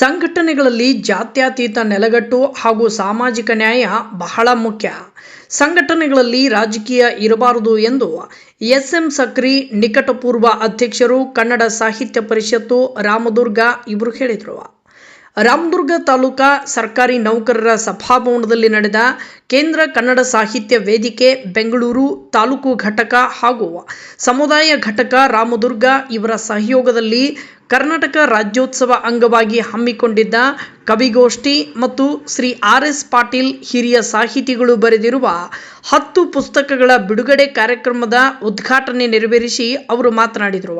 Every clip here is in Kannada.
ಸಂಘಟನೆಗಳಲ್ಲಿ ಜಾತ್ಯತೀತ ನೆಲೆಗಟ್ಟು ಹಾಗೂ ಸಾಮಾಜಿಕ ನ್ಯಾಯ ಬಹಳ ಮುಖ್ಯ. ಸಂಘಟನೆಗಳಲ್ಲಿ ರಾಜಕೀಯ ಇರಬಾರದು ಎಂದು ಎಸ್ ಎಂ ಸಕ್ರಿ, ನಿಕಟಪೂರ್ವ ಅಧ್ಯಕ್ಷರು, ಕನ್ನಡ ಸಾಹಿತ್ಯ ಪರಿಷತ್ತು, ರಾಮದುರ್ಗ ಇವರು ಹೇಳಿದರು. ರಾಮದುರ್ಗ ತಾಲೂಕಾ ಸರ್ಕಾರಿ ನೌಕರರ ಸಭಾಭವನದಲ್ಲಿ ನಡೆದ ಕೇಂದ್ರ ಕನ್ನಡ ಸಾಹಿತ್ಯ ವೇದಿಕೆ, ಬೆಂಗಳೂರು ತಾಲೂಕು ಘಟಕ ಹಾಗೂ ಸಮುದಾಯ ಘಟಕ ರಾಮದುರ್ಗ ಇವರ ಸಹಯೋಗದಲ್ಲಿ ಕರ್ನಾಟಕ ರಾಜ್ಯೋತ್ಸವ ಅಂಗವಾಗಿ ಹಮ್ಮಿಕೊಂಡಿದ್ದ ಕವಿಗೋಷ್ಠಿ ಮತ್ತು ಶ್ರೀ ಆರ್ ಎಸ್ ಪಾಟೀಲ್ ಹಿರಿಯ ಸಾಹಿತಿಗಳು ಬರೆದಿರುವ ಹತ್ತು ಪುಸ್ತಕಗಳ ಬಿಡುಗಡೆ ಕಾರ್ಯಕ್ರಮದ ಉದ್ಘಾಟನೆ ನೆರವೇರಿಸಿ ಅವರು ಮಾತನಾಡಿದರು.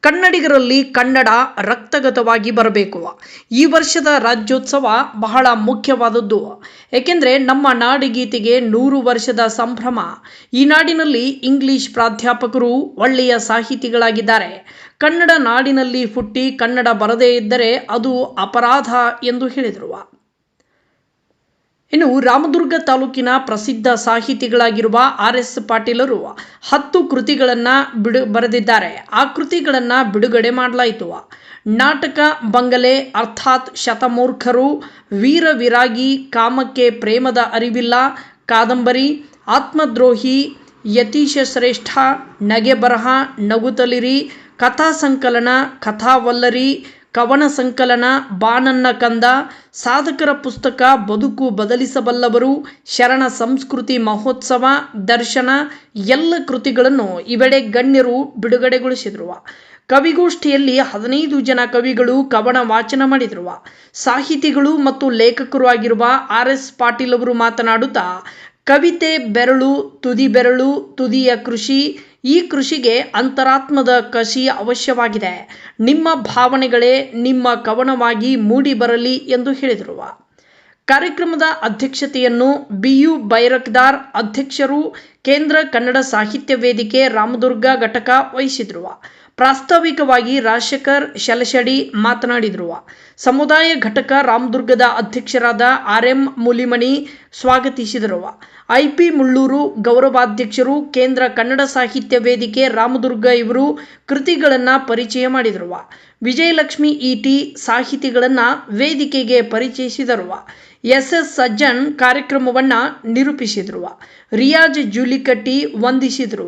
ಕನ್ನಡಿಗರಲ್ಲಿ ಕನ್ನಡ ರಕ್ತಗತವಾಗಿ ಬರಬೇಕು. ಈ ವರ್ಷದ ರಾಜ್ಯೋತ್ಸವ ಬಹಳ ಮುಖ್ಯವಾದದ್ದು. ಏಕೆಂದರೆ ನಮ್ಮ ನಾಡಿಗೀತೆಗೆ ನೂರು ವರ್ಷದ ಸಂಭ್ರಮ. ಈ ನಾಡಿನಲ್ಲಿ ಇಂಗ್ಲಿಷ್ ಪ್ರಾಧ್ಯಾಪಕರು ಒಳ್ಳೆಯ ಸಾಹಿತಿಗಳಾಗಿದ್ದಾರೆ. ಕನ್ನಡ ನಾಡಿನಲ್ಲಿ ಹುಟ್ಟಿ ಕನ್ನಡ ಬರದೇ ಇದ್ದರೆ ಅದು ಅಪರಾಧ ಎಂದು ಹೇಳಿದರು. ಇನ್ನು ರಾಮದುರ್ಗ ತಾಲೂಕಿನ ಪ್ರಸಿದ್ಧ ಸಾಹಿತಿಗಳಾಗಿರುವ ಆರ್ ಎಸ್ ಪಾಟೀಲರು ಹತ್ತು ಕೃತಿಗಳನ್ನು ಬಿಡು ಬರೆದಿದ್ದಾರೆ. ಆ ಕೃತಿಗಳನ್ನು ಬಿಡುಗಡೆ ಮಾಡಲಾಯಿತು. ನಾಟಕ, ಬಂಗಲೆ, ಅರ್ಥಾತ್ ಶತಮೂರ್ಖರು ವೀರ ವಿರಾಗಿ ಕಾಮಕ್ಕೆ ಪ್ರೇಮದ ಅರಿವಿಲ್ಲ, ಕಾದಂಬರಿ, ಆತ್ಮದ್ರೋಹಿ ಯತೀಶ ಶ್ರೇಷ್ಠ ನಗೆ ಬರಹ ನಗುತಲಿರಿ ಕಥಾ ಸಂಕಲನ ಕಥಾವಲ್ಲರಿ ಕವನ ಸಂಕಲನ, ಬಾನನ್ನ ಕಂದ, ಸಾಧಕರ ಪುಸ್ತಕ, ಬದುಕು ಬದಲಿಸಬಲ್ಲವರು, ಶರಣ ಸಂಸ್ಕೃತಿ ಮಹೋತ್ಸವ, ದರ್ಶನ, ಎಲ್ಲ ಕೃತಿಗಳನ್ನು ಇವೆಡೆ ಗಣ್ಯರು ಬಿಡುಗಡೆಗೊಳಿಸಿದ್ರು ಕವಿಗೋಷ್ಠಿಯಲ್ಲಿ ಹದಿನೈದು ಜನ ಕವಿಗಳು ಕವನ ವಾಚನ ಮಾಡಿದರು ಸಾಹಿತಿಗಳು ಮತ್ತು ಲೇಖಕರು ಆಗಿರುವ ಆರ್ ಎಸ್ ಪಾಟೀಲ್ ಅವರು ಮಾತನಾಡುತ್ತಾ, ಕವಿತೆ ಬೆರಳು, ತುದಿ ಬೆರಳು, ತುದಿಯ ಕೃಷಿ ಈ ಕೃಷಿಗೆ ಅಂತರಾತ್ಮದ ಕಸಿ ಅವಶ್ಯವಾಗಿದೆ. ನಿಮ್ಮ ಭಾವನೆಗಳೇ ನಿಮ್ಮ ಕವನವಾಗಿ ಮೂಡಿ ಬರಲಿ ಎಂದು ಹೇಳಿದರು. ಕಾರ್ಯಕ್ರಮದ ಅಧ್ಯಕ್ಷತೆಯನ್ನು ಬಿ ಯು ಬೈರಕ್ದಾರ್ ಅಧ್ಯಕ್ಷರು ಕೇಂದ್ರ ಕನ್ನಡ ಸಾಹಿತ್ಯ ವೇದಿಕೆ ರಾಮದುರ್ಗ ಘಟಕ ವಹಿಸಿದ್ರು ಪ್ರಾಸ್ತಾವಿಕವಾಗಿ ರಾಜಶೇಖರ್ ಶಲಶಡಿ ಮಾತನಾಡಿದ್ರು ಸಮುದಾಯ ಘಟಕ ರಾಮದುರ್ಗದ ಅಧ್ಯಕ್ಷರಾದ ಆರ್ ಎಂ ಮುಲಿಮಣಿ ಸ್ವಾಗತಿಸಿದರು. ಐಪಿ ಮುಳ್ಳೂರು ಗೌರವಾಧ್ಯಕ್ಷರು, ಕೇಂದ್ರ ಕನ್ನಡ ಸಾಹಿತ್ಯ ವೇದಿಕೆ ರಾಮದುರ್ಗ ಇವರು ಕೃತಿಗಳನ್ನು ಪರಿಚಯ ಮಾಡಿದರು. ವಿಜಯಲಕ್ಷ್ಮಿ ಇಟಿ ಸಾಹಿತಿಗಳನ್ನು ವೇದಿಕೆಗೆ ಪರಿಚಯಿಸಿದರು. ಎಸ್ ಎಸ್ ಸಜ್ಜನ್ ಕಾರ್ಯಕ್ರಮವನ್ನು ನಿರೂಪಿಸಿದರು. ರಿಯಾಜ್ ಜೂಲಿಕಟ್ಟಿ ವಂದಿಸಿದರು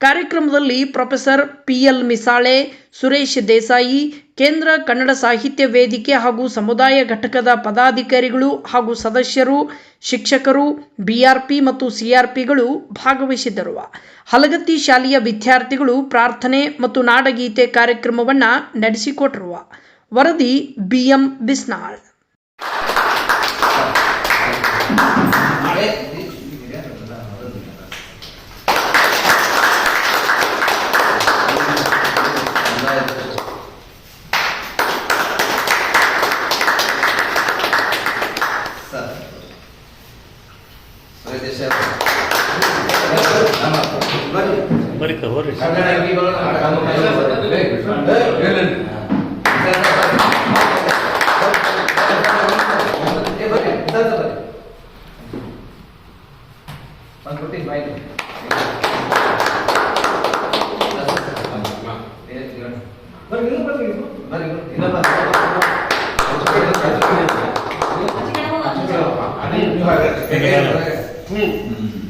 ಕಾರ್ಯಕ್ರಮದಲ್ಲಿ professor P L Misale, Suresh Desai, ಕೇಂದ್ರ ಕನ್ನಡ ಸಾಹಿತ್ಯ ವೇದಿಕೆ ಹಾಗೂ ಸಮುದಾಯ ಘಟಕದ ಪದಾಧಿಕಾರಿಗಳು ಹಾಗೂ ಸದಸ್ಯರು, ಶಿಕ್ಷಕರು, ಬಿಆರ್ಪಿ ಮತ್ತು ಸಿಆರ್ಪಿಗಳು ಭಾಗವಹಿಸಿದ್ದರು. ಹಲಗತ್ತಿ ಶಾಲೆಯ ವಿದ್ಯಾರ್ಥಿಗಳು ಪ್ರಾರ್ಥನೆ ಮತ್ತು ನಾಡಗೀತೆ ಕಾರ್ಯಕ್ರಮವನ್ನು ನಡೆಸಿಕೊಟ್ಟರು ವರದಿ BM Bisnal. Ahora que sea. మరి కవర్ Thank you. 嗯嗯。